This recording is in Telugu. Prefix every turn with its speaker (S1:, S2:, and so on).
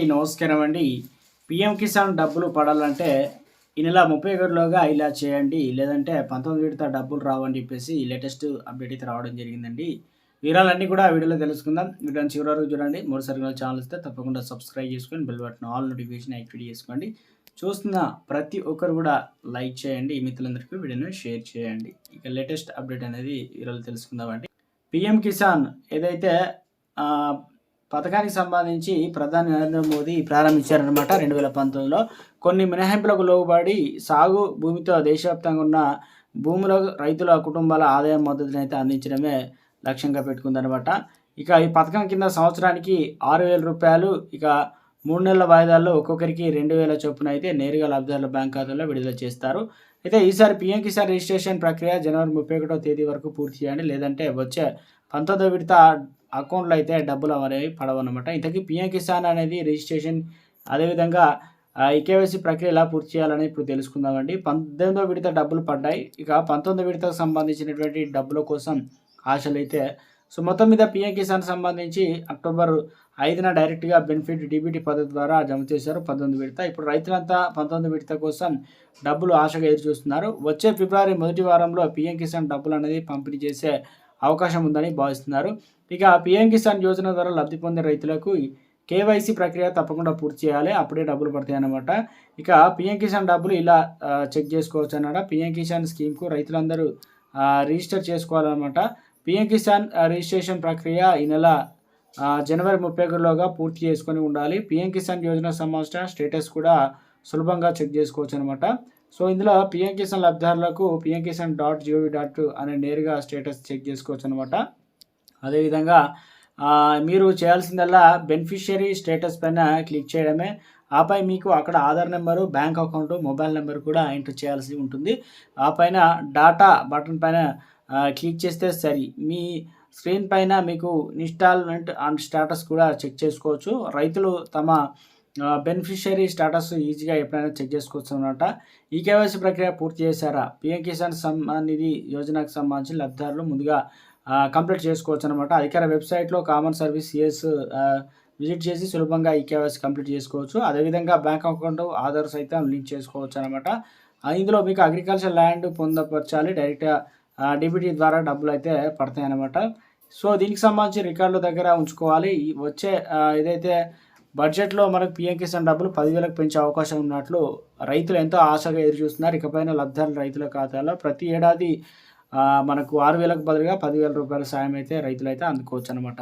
S1: నమస్కారం అండి. పిఎం కిసాన్ డబ్బులు పడాలంటే ఈ నెల ముప్పై ఒకటిలోగా ఇలా చేయండి లేదంటే పంతొమ్మిది విడత డబ్బులు రావని చెప్పేసి లేటెస్ట్ అప్డేట్ అయితే రావడం జరిగిందండి. వివరాలన్నీ కూడా వీడియోలో తెలుసుకుందాం. వీడియోని చివరి వరకు చూడండి. మూడుసారి ఛానల్ ఇస్తే తప్పకుండా సబ్స్క్రైబ్ చేసుకొని bell button all notification activate చేసుకోండి. చూస్తున్న ప్రతి ఒక్కరు కూడా లైక్ చేయండి. మిత్రులందరికీ వీడియోను షేర్ చేయండి. ఇక లేటెస్ట్ అప్డేట్ అనేది ఈరోజు తెలుసుకుందామండి. పిఎం కిసాన్ ఏదైతే పథకానికి సంబంధించి ప్రధాని నరేంద్ర మోదీ ప్రారంభించారనమాట రెండు వేల పంతొమ్మిదిలో. కొన్ని మినహాయింపులకు లోబడి సాగు భూమితో దేశవ్యాప్తంగా ఉన్న భూముల రైతుల కుటుంబాల ఆదాయం మద్దతుని అయితే అందించడమే లక్ష్యంగా పెట్టుకుందనమాట ఇక ఈ పథకం కింద సంవత్సరానికి ఆరు వేల రూపాయలు ఇక మూడు నెలల వాయిదాల్లో ఒక్కొక్కరికి రెండు వేల చొప్పున అయితే నేరుగా లబ్ధిదారుల బ్యాంక్ ఖాతాలో విడుదల చేస్తారు. అయితే ఈసారి పిఎం కిసాన్ రిజిస్ట్రేషన్ ప్రక్రియ జనవరి ముప్పై ఒకటో తేదీ వరకు పూర్తి చేయండి లేదంటే వచ్చే పంతొమ్మిదో విడత అకౌంట్లో అయితే డబ్బులు అనేవి పడవన్నమాట. ఇంతకీ పిఎం కిసాన్ అనేది రిజిస్ట్రేషన్ అదేవిధంగా ఈకేవైసీ ప్రక్రియ ఎలా పూర్తి చేయాలని ఇప్పుడు తెలుసుకుందామండి. పద్దెనిమిదో విడత డబ్బులు పడ్డాయి. ఇక పంతొమ్మిదో విడతకు సంబంధించినటువంటి డబ్బుల కోసం ఆశలు అయితే సో మొత్తం మీద పిఎం కిసాన్ సంబంధించి అక్టోబర్ ఐదున డైరెక్ట్గా బెనిఫిట్ డీబీటీ పద్ధతి ద్వారా జమ చేశారు పంతొమ్మిది విడత. ఇప్పుడు రైతులంతా పంతొమ్మిది విడత కోసం డబ్బులు ఆశగా ఎదురు చూస్తున్నారు వచ్చే ఫిబ్రవరి మొదటి వారంలో పిఎం కిసాన్ డబ్బులు అనేది పంపిణీ చేసే అవకాశం ఉందని భావిస్తున్నారు. ఇక పిఎం కిసాన్ యోజన ద్వారా లబ్ధి పొందే రైతులకు కేవైసీ ప్రక్రియ తప్పకుండా పూర్తి చేయాలి. అప్పుడే డబ్బులు పడతాయి అన్నమాట. ఇక పిఎం కిసాన్ డబ్బులు ఇలా చెక్ చేసుకోవచ్చు అనమాట పిఎం కిసాన్ స్కీమ్కు రైతులందరూ రిజిస్టర్ చేసుకోవాలన్నమాట. పిఎం కిసాన్ రిజిస్ట్రేషన్ ప్రక్రియ ఈ నెల జనవరి ముప్పై ఒకటిలోగా పూర్తి చేసుకొని ఉండాలి. పిఎం కిసాన్ యోజన సంబంధించిన స్టేటస్ కూడా సులభంగా చెక్ చేసుకోవచ్చు అనమాట సో ఇందులో పిఎం కిసాన్ లబ్ధిదారులకు PM Kisan dot GOV dot అనే నేరుగా స్టేటస్ చెక్ చేసుకోవచ్చు అనమాట అదేవిధంగా మీరు చేయాల్సిందల్లా బెనిఫిషియరీ స్టేటస్ పైన క్లిక్ చేయడమే. ఆపై మీకు అక్కడ Aadhaar number bank account mobile number కూడా ఎంటర్ చేయాల్సి ఉంటుంది. ఆ పైన డాటా బటన్ పైన క్లిక్ చేస్తే సరి. మీ స్క్రీన్ పైన మీకు ఇన్స్టాల్మెంట్ అండ్ స్టేటస్ కూడా చెక్ చేసుకోవచ్చు. రైతులు తమ బెనిఫిషియరీ స్టేటస్ ఈజీగా ఎప్పుడైనా చెక్ చేసుకోవచ్చు అనమాట ఈ కేవైసీ ప్రక్రియ పూర్తి చేశారా? పిఎం కిసాన్ సమ్మాన్ నిధి యోజనకు సంబంధించి లబ్ధిదారులు ముందుగా కంప్లీట్ చేసుకోవచ్చు అనమాట అధికార వెబ్సైట్లో కామన్ సర్వీస్ సిఎస్ విజిట్ చేసి సులభంగా ఈ కేవైసీ కంప్లీట్ చేసుకోవచ్చు. అదేవిధంగా బ్యాంక్ అకౌంట్ ఆధార్ సైతం లింక్ చేసుకోవచ్చు అనమాట ఇందులో మీకు అగ్రికల్చర్ ల్యాండ్ పొందపరచాలి. డైరెక్ట్గా డిబిటీ ద్వారా డబ్బులు అయితే పడతాయి అనమాట సో దీనికి సంబంధించి రికార్డుల దగ్గర ఉంచుకోవాలి. వచ్చే ఏదైతే బడ్జెట్లో మనకు పిఎం కిసాన్ డబ్బులు పదివేలకు పెంచే అవకాశం ఉన్నట్లు రైతులు ఎంతో ఆశగా ఎదురుచూస్తున్నారు. ఇకపైన లబ్ధాలు రైతుల ఖాతాలో ప్రతి ఏడాది మనకు ఆరు వేలకు బదులుగా పదివేల రూపాయల సాయం అయితే రైతులైతే అందుకోవచ్చు అనమాట